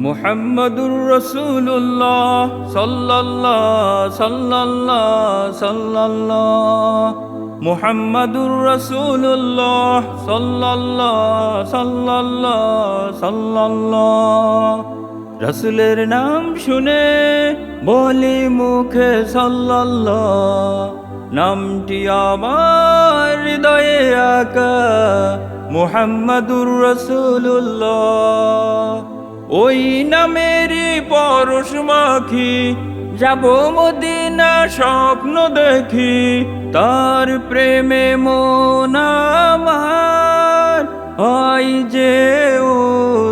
মুহাম্মাদুর রাসূলুল্লাহ সাল্লাল্লাহ সাল্লাল্লাহ সাল্লাল্লাহ। মুহাম্মাদুর রাসূলুল্লাহ সাল্লাল্লাহ সাল্লাল্লাহ সাল্লাল্লাহ। রসুলের নাম শুনে বলি মুখে সাল্লাল্লাহ। নামটি আমার হৃদয়ে আকা। মুহাম্মাদুর রসুল্লাহ ওই নামেরই পরশ মাখি। যাব মদিনা স্বপ্ন দেখি, তার প্রেমে মন আমার হয় যে ও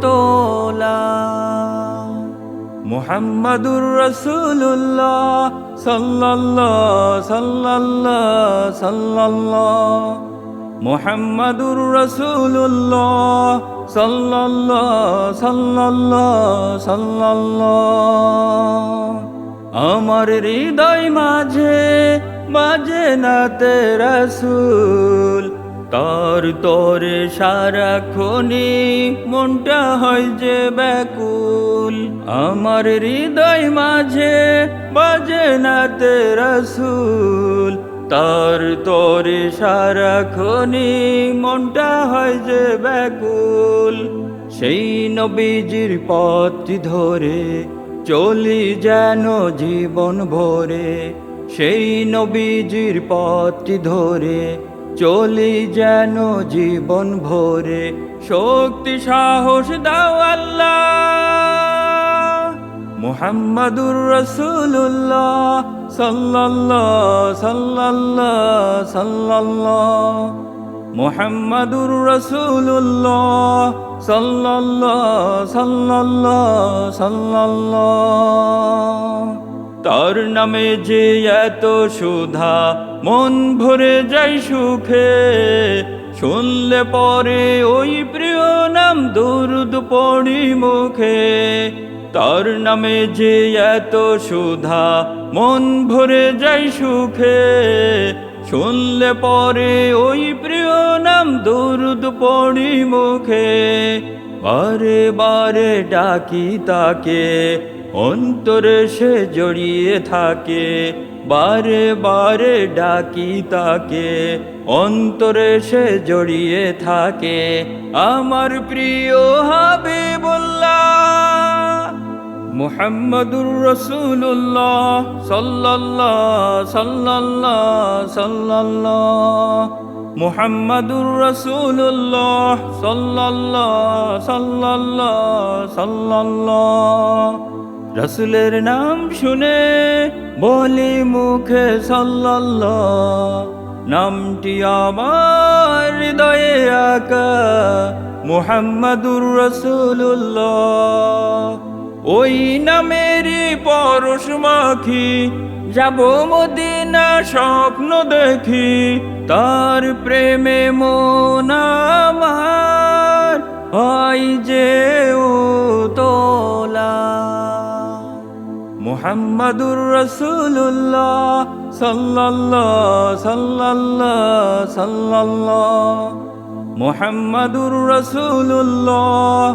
তোলা। মুহাম্মাদুর রাসূলুল্লাহ, সাল্লাল্লাহ সাল্লাল্লাহ সাল্লাল্লাহ। মুহাম্মাদুর রাসূলুল্লাহ সাল্লাল্লাহ সাল্লাল্লাহ সাল্লাল্লাহ। আমার হৃদয় মাঝে মাঝে না তে রাসূল। তার তরে সারাক্ষণি মনটা হয় যে ব্যাকুল। আমার হৃদয় মাঝে বাজে না তে রসুল। তার তরে সারাক্ষণি মনটা হয় যে ব্যাকুল। সেই নবীজির পথটি ধরে চলি যেন জীবন ভরে। সেই নবীজির পথটি ধরে চলি যেন জীবন ভরে। শক্তি, সাহস দাও আল্লাহ। মুহাম্মাদুর রাসূলুল্লাহ সাল্লাল্লাহ সাল্লাল্লাহ সাল্লাল্লাহ। মুহাম্মাদুর রাসূলুল্লাহ সাল্লাল্লাহ সাল্লাল্লাহ সাল্লাল্লাহ। তার নামে যে এত সুধা মন ভরে যাই সুখে, শুনলে পরে ওই প্রিয় নাম দুরুদ পড়ি মুখে। তার নামে যে এত সুধা, মন ভরে যাই সুখে। শুনলে পরে ওই প্রিয় নাম দুরুদ পড়ি মুখে। বারে বারে ডাকি তাকে, অন্তরে সে জড়িয়ে থাকে। বারে বারে ডাকি তাকে, অন্তরে সে জড়িয়ে থাকে। আমার প্রিয় হবে বললা মুহাম্মাদুর রাসূলুল্লাহ সাল্লাল্লাহ সাল্লাল্লাহ সাল্লাল্লাহ। মুহাম্মাদুর রাসূলুল্লাহ সাল্লাল্লাহ সাল্লাল্লাহ সাল্লাল্লাহ। রসুলের নাম শুনে বলি মুখে সাল্লাল্লাহ। নামটি আমার হৃদয়ে আকা। মুহাম্মাদুর রাসূলুল্লাহ। ওই নামেরই পরশ মাখি। যাব মদিনা স্বপ্ন দেখি, তার প্রেমে মন আমার হয় যে ও তোলা। মুহাম্মাদুর রাসূলুল্লাহ সাল্লাল্লাহ সাল্লাল্লাহ সাল্লাল্লাহ। মুহাম্মাদুর রাসূলুল্লাহ